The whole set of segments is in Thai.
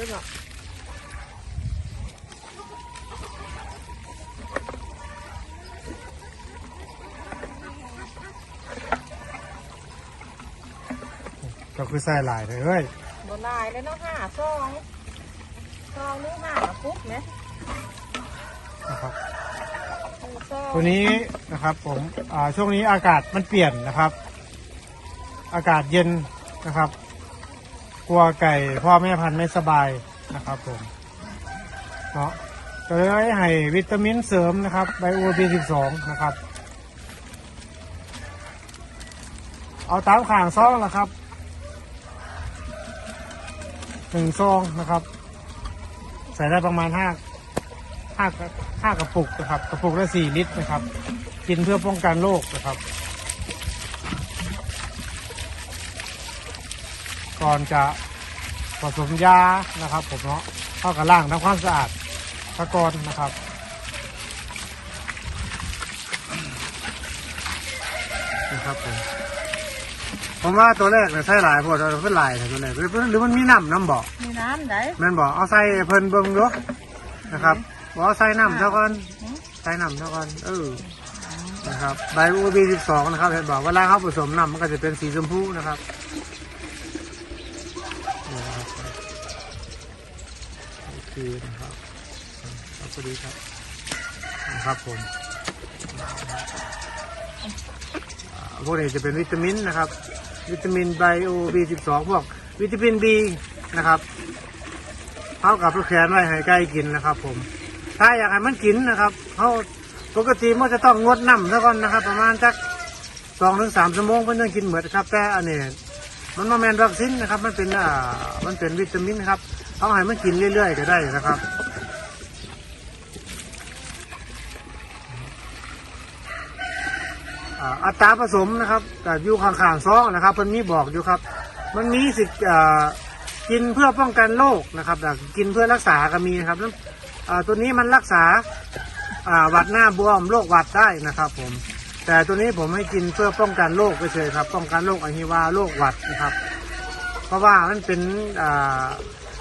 ด้วยเนาะก็คือใส่หลายเลยเฮ้ยบนลายเลยเนาะห้าซองซองนึงห้าปุ๊บไหมนะครับหนึ่งซองตัวนี้นะครับผมอ่าช่วงนี้อากาศมันเปลี่ยนนะครับ อากาศเย็นนะครับ กลัวไก่พ่อแม่พันธุ์ไม่สบายนะครับผมเนาะก็เลยให้วิตามินเสริมนะครับไบโอบีสิบสองนะครับ เอาตามข่างซองละครับหนึ่งซองนะครับ ใส่ได้ประมาณห้าห้ากระห้ากระปุกนะครับ กระปุกละสี่ลิตรนะครับ กินเพื่อป้องกันโรคนะครับ ก่อนจะผสมยานะครับ ผมเนาะเข้ากับล่างทำความสะอาดตะกอนนะครับนะครับผมผมว่าตัวแรกเนี่ยใส่หลายพวกเราเป็นหลายแต่ตัวแรกหรือหรือมันมีน้ำน้ำบอกมีน้ำไหนแม่นบอกเอาใส่เพิ่นเบิ่งดูนะครับบอกเอาใส่น้ำเท่ากันใส่น้ำเท่ากันเออนะครับใบอูบีสิบสองนะครับเห็นบอกเวลาเขาผสมน้ำมันก็จะเป็นสีชมพูนะครับ โอนะครับครับสวัสดีครับนะครับผมพวกนี้จะเป็นวิตามินนะครับ วิตามินไบโอบีสิบสองพวกวิตามินบีนะครับเขากับลูกแขนไว้ให้ไก่กินนะครับ ผม ถ้าอยากให้มันกินนะครับเขาปกติมันจะต้องงดน้ำซะก่อนนะครับ ประมาณสักสองถึงสามชั่วโมงเพื่อจะกินเหมือนครับ แต่อันนี้มันมาแมนวัคซีนนะครับ มันเป็นอ่ามันเป็นวิตามินครับ เอาให้มันกินเรื่อยๆก็ได้นะครับอัตราผสมนะครับแต่อยู่ข้างๆซองนะครับมันมีบอกอยู่ครับ มันมีสิทธิ์กินเพื่อป้องกันโรคนะครับแต่กินเพื่อรักษาก็มีนะครับแล้วตัวนี้มันรักษาหวัดหน้าบวมโรคหวัดได้นะครับผม แต่ตัวนี้ผมให้กินเพื่อป้องกันโรคไปเฉยครับ ป้องกันโรคอหิวาโรคหวัดนะครับ เพราะว่ามันเป็นอ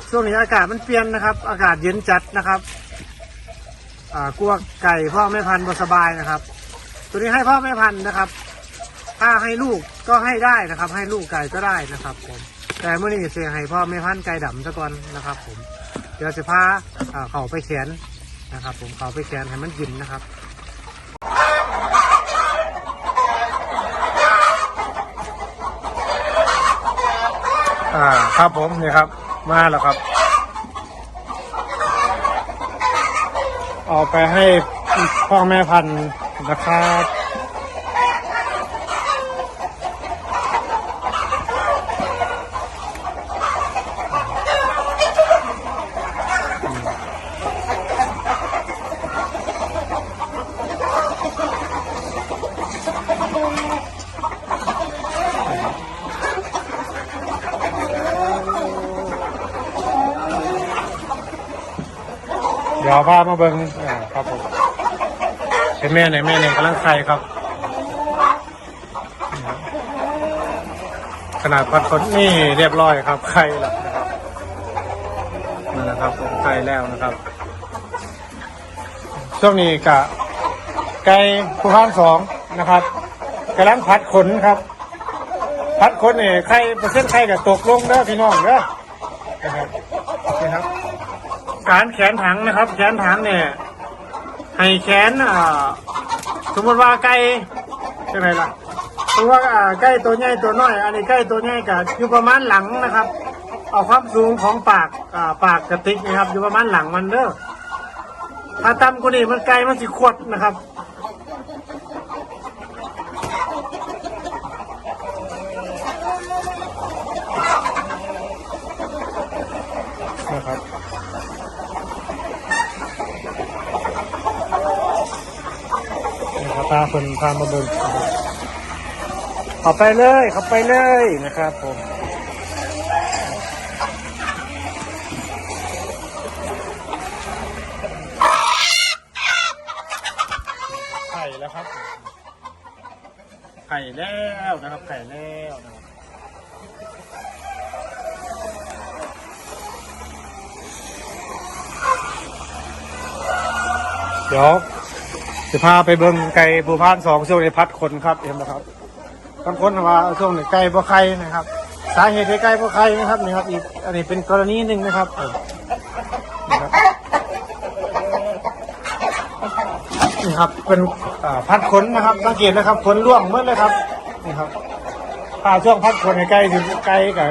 ช่วงนี้อากาศมันเปลี่ยนนะครับ อากาศเย็นจัดนะครับอ่ากลัวไก่พ่อแม่พันธุ์บ่สบายนะครับ ตัวนี้ให้พ่อแม่พันธุ์นะครับ ถ้าให้ลูกก็ให้ได้นะครับ ให้ลูกไก่ก็ได้นะครับผมแต่เมื่อนี้เสียให้พ่อแม่พันธุ์ไก่ดำซะก่อนนะครับ ผม เดี๋ยวจะพาอ่าเขาไปแขนนะครับ ผมเขาไปแขนให้มันกินนะครับอ่าครับผมนี่ครับ มาแล้วครับ ออกไปให้พ่อแม่พันธุ์นะครับ มาเบิ้งอ่าครับผมเป็นแม่ไหนแม่ไหนกำลังไข่ครับ ขนาดพัดคนนี่เรียบร้อยครับไข่แล้วนะครับนั่นะครับผมไข่แล้วนะครับ ช่วงนี้กะไก่ผู้พันสองนะครับกำลังพัดขนครับ พัดขนนี่ไข่เปอร์เซ็นต์ไข่กับตกลงเด้อพี่น้องเด้อนะครับนี่ครับ การแขนถังนะครับ แขนถังเนี่ยให้แขนอ่าสมมติว่าไก่เป็นไรล่ะสมมติว่าอ่าไก่ตัวใหญ่ตัวน้อย อันนี้ไก่ตัวใหญ่กับอยู่ประมาณหลังนะครับ เอาความสูงของปากอ่าปากกระติกนะครับ อยู่ประมาณหลังมันเด้อถ้าต่ำกว่านี้มันไก่มันสิขวดนะครับ พาคนพามาเบิ่งขับไปเลยขับไปเลยนะครับผมไข่แล้วครับ ไข่แล้วนะครับ ไข่แล้วนะครับเดี๋ยว จะพาไปเบิ่งไก่บูพานสองช่วงในพัดคนครับเห็นไหมครับบางคนว่าช่วงนี้ไก่บ่ไข่นะครับ สาเหตุที่ไก่บ่ไข่นะครับนี่ครับอีกอันนี้เป็นกรณีหนึ่งนะครับนี่ครับเป็นอ่าพัดขนนะครับสังเกตนะครับขนร่วงหมดเลยครับนี่ครับถ้าช่วงพัดขนในไก่ถึงไก่กับ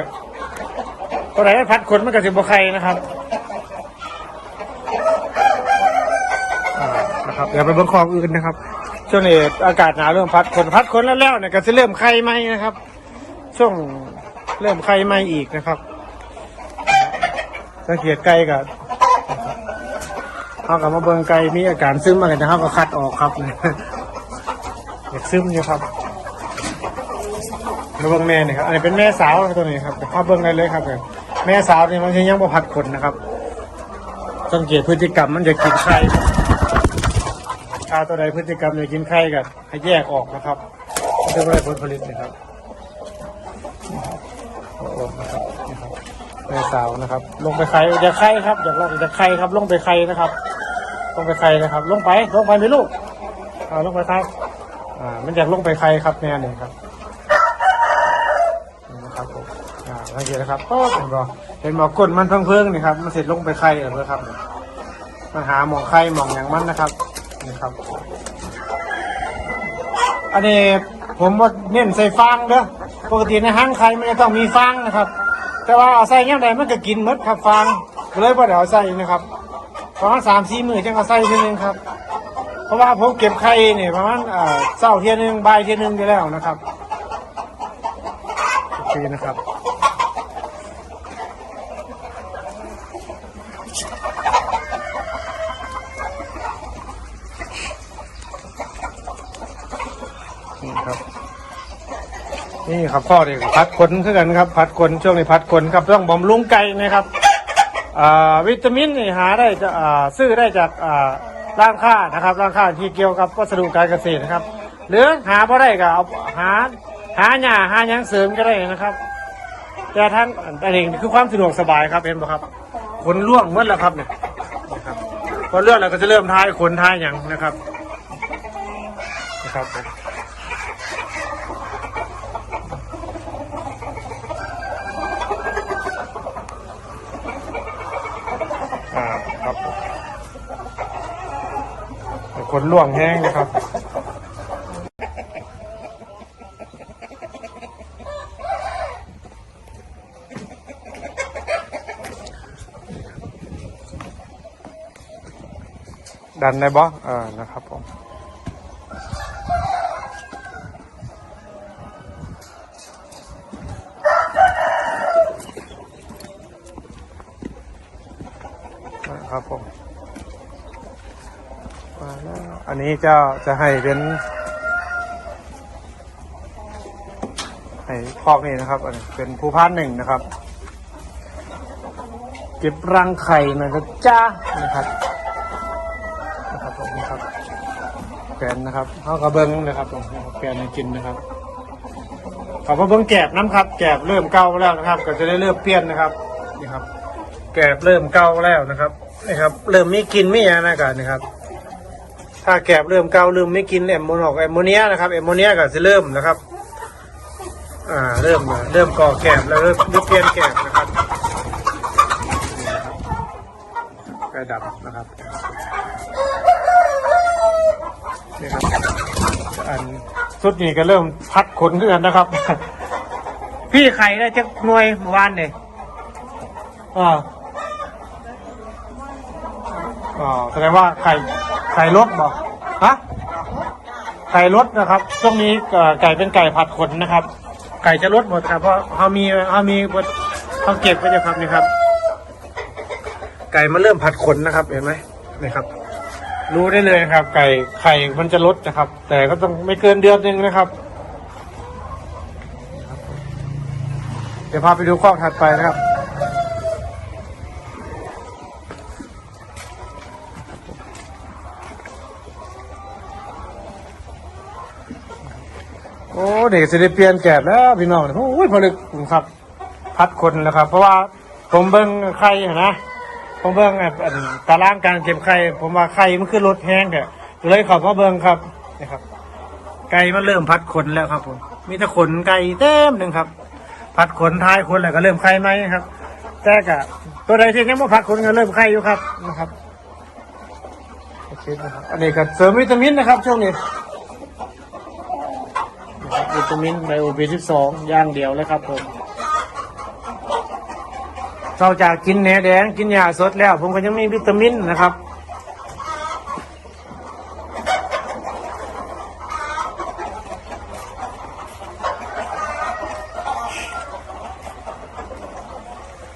ตัวไหนพัดขนมันก็สิบ่ไข่นะครับ อ่า นะครับเดี๋ยวไปเบิ่งของอื่นนะครับ ช่วงนี้อากาศหนาวเริ่มพัดคนพัดคนแล้วแล้วเนี่ยก็จะเริ่มไข่ไหมนะครับ ช่วงเริ่มไข่ไหมอีกนะครับสังเกตไก่กับเขากับมาเบิ่งไก่มีอาการซึมอะไรนะครับก็คัดออกครับเนี่ยอยากซึมอยู่ครับมาเบิ่งแม่เนี่ยครับอันนี้เป็นแม่สาวตัวนี้ครับเข้าเบิ่งได้เลยครับเนี่ยแม่สาวนี่มันยังบ่พัดขนนะครับ สังเกตพฤติกรรมมันจะกินไข่ ถ้าตัวใดพฤติกรรมจะกินไข่กันให้แยกออกนะครับจะไม่ได้ผลผลิตนะครับโอ้โหนะครับนี่ครับแม่สาวนะครับ ลงไปไข่อย่าไข่ครับอย่าลงอย่าไข่ครับ ลงไปไข่นะครับ ลงไปไข่นะครับ ลงไปลงไปไหมลูกอ่าลงไปครับอ่ามันอยากลงไปไข่ครับแม่เนี่ยครับนะครับผมอ่าสังเกตนะครับโอ้เห็นบ่เห็นบ่ก้นมันเพิ่งๆนี่ครับมันเสร็จลงไปไข่แล้วครับมาหาหมองไข่หมองอย่างมันนะครับ นี่ครับ อันนี้ผมว่าเน้นใส่ฟางเด้อปกติในห้างไข่มันจะต้องมีฟางนะครับ แต่ว่าเอาใส่ยังไงมันก็กินมดครับฟางเลยว่าเดี๋ยวเอาใส่นะครับประมาณสามสี่หมือจังเอาใส่ทีนึงครับ เพราะว่าผมเก็บไข่เนี่ยประมาณอ่าเศร้าเทียนึงบ่ายเทียนึงอยู่แล้วนะครับโอเคนะครับ นี่ครับ นี่ครับพ่อเด็กพัดขนคือกันครับ พัดขนช่วงนี้พัดขนครับต้องบำรุงไก่นะครับวิตามินนี่หาได้จะซื้อได้จากร้านค้านะครับร้านค้าที่เกี่ยวกับวัสดุการเกษตรนะครับ หรือหาบ่ได้ก็เอาหาหาหญ้าหาหยังเสริมก็ได้นะครับ แต่ทั้งอันนี้คือความสะดวกสบายครับเห็นไหมครับขนล่วงหมดแล้วครับเนี่ยนะครับพอเลื่อนเราก็จะเริ่มทายขนทายหยังนะครับนะครับ อ่าครับ คนล่วงแห้งนะครับดันได้บ่เออนะครับผม ครับผม อันนี้จะจะให้เป็นให้พอกนี่นะครับ อันนี้เป็นผู้พานหนึ่งนะครับ เก็บรังไข่หนะจ้านะครับนะครับผมนะครับแกนนะครับเขากระเบิ้งนะครับผมแกนกินนะครับขอมาเบิ้งแกบน้ำครับ แกบเริ่มเก่าแล้วนะครับ ก็จะได้เริ่มเปลี่ยนนะครับนี่ครับ แกบเริ่มเก่าแล้วนะครับนี่ครับ เริ่มม่กินไม่ยานะกันนะครับ ถ้าแกบเริ่มเกาเริ่มไม่กินแอมโมนอกแอมโมเนียนะครับแอมโมเนียก็จะเริ่มนะครับ อ่าเริ่มเริ่มก่อแกบแล้วเริ่มเปลี่ยนแกบนะครับไก่ดำนะครับนี่ครับอันชุดนี้ก็เริ่มพัดขนขึ้นนะครับ พี่ไข่ได้จะหน่วยเมื่อวานเนี่ยอ่าอ่าแสดงว่าไข่ ไข่ลดบ่ฮะไข่ลดนะครับช่วงนี้ไก่เป็นไก่ผัดขนนะครับ ไก่จะลดหมดครับ เพราะเขามีเขามีเขาเก็บไว้จะครับนี่ครับ ไก่มันเริ่มผัดขนนะครับ เห็นไหมนี่ครับ รู้ได้เลยครับ ไก่ไข่มันจะลดนะครับ แต่ก็ต้องไม่เกินเดือนนึงนะครับ เดี๋ยวพาไปดูข้อถัดไปนะครับ อ้เด็กจะได้เปลี่ยนแกบแล้วพี่น้องโอ้ยผลึกครับ พัดคนแล้วครับ เพราะว่าผมเบิ้งไข่อนะผมเบิ่งอะอันตารางการเก็บไข่ผมว่าไข่มันคือลดแห้งเถอะก็เลยขอมาเบิ่งครับนะครับ ไก่มันเริ่มพัดขนแล้วครับผมมีแต่ขนไก่เต็มหนึ่งครับ พัดขนท้ายขนแล้วก็เริ่มไข่ไหมครับแต่กะตัวใดที่ยังไม่พัดขนก็เริ่มไข่อยู่ครับนะครับโอเคนะครับอันนี้ก็เสริมวิตามินนะครับ ช่วงนี้ วิตามินไบโอบีสิบสองอย่างเดียวเลยครับผมเราจากกินแหนแดงกินยาสดแล้ว ผมก็ยังมีวิตามินนะครับ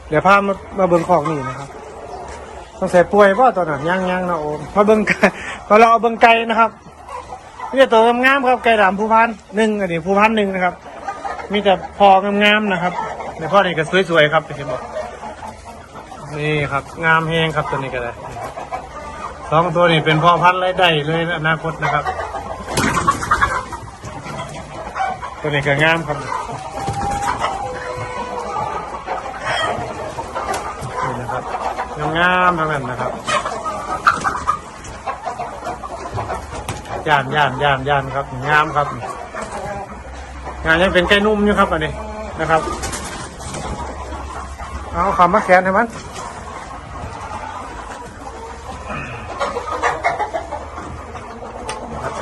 เดี๋ยวพามามาเบิ่งของนี่นะครับต้องใส่ป่วยว่าตอนนั้นยังยังนะโอมมาเบิ่งไก่มาเราเอาเบิ่งไก่นะครับ นี่ตัวงามๆครับไก่ดำภูพันหนึ่งอันนี้ภูพันหนึ่งนะครับ มีแต่พองามๆนะครับในพ่อนี่ก็สวยๆครับเป็นบอกนี่ครับงามแหงครับตัวนี้ก็ได้สองตัวนี้เป็นพ่อพันธุ์ไรได้เลยอนาคตนะครับ ตัวนี้ก็งามครับนี่นะครับงามๆทั้งนั้นนะครับ ย่านย่านย่านย่านครับงามครับงานยังเป็นไก่นุ่มอยู่ครับอันนี้นะครับ เอาคำมาแขนให้มัน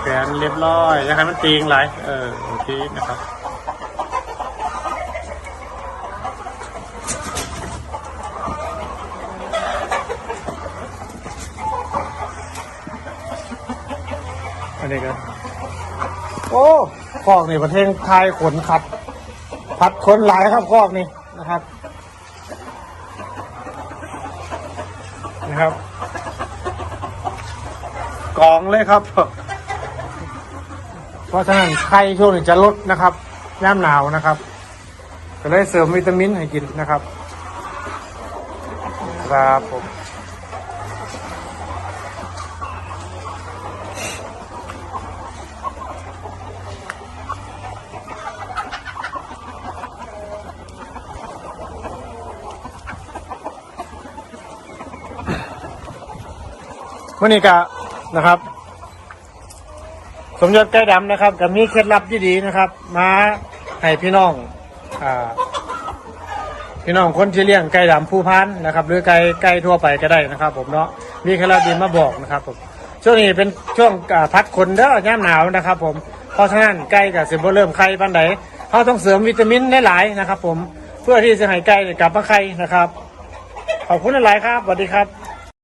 แขนเรียบร้อยอยังให้มันตีงไหลเออโอเคนะครับ นนี้กันโอ้คอกนี่ประเทศไทยขนขัดพัดขนหลายครับคอกนี่นะครับนะครับกองเลยครับ เพราะฉะนั้นไข้ช่วงนี้จะลดนะครับย่ามหนาวนะครับก็เลยเสริมวิตามินให้กินนะครับ ครับผม วันนี้ก็นะครับ สมยศไก่ดำนะครับกับมีเคล็ดลับที่ดีนะครับ มาให้พี่น้องอ่าพี่น้องคนที่เลี้ยงไก่ดำผู้พันนะครับ หรือไก่ไก่ทั่วไปก็ได้นะครับ ผมเนาะมีเคล็ดลับดีมาบอกนะครับผมช่วงนี้เป็นช่วงพัดขนเด้อย่ามหนาวนะครับ ผมเพราะฉะนั้นไก่กับสิบเริ่มไข่ปันใดเขาต้องเสริมวิตามินหลายๆนะครับ ผมเพื่อที่จะให้ไก่กลับมาไข่นะครับขอบคุณหลายครับสวัสดีครับ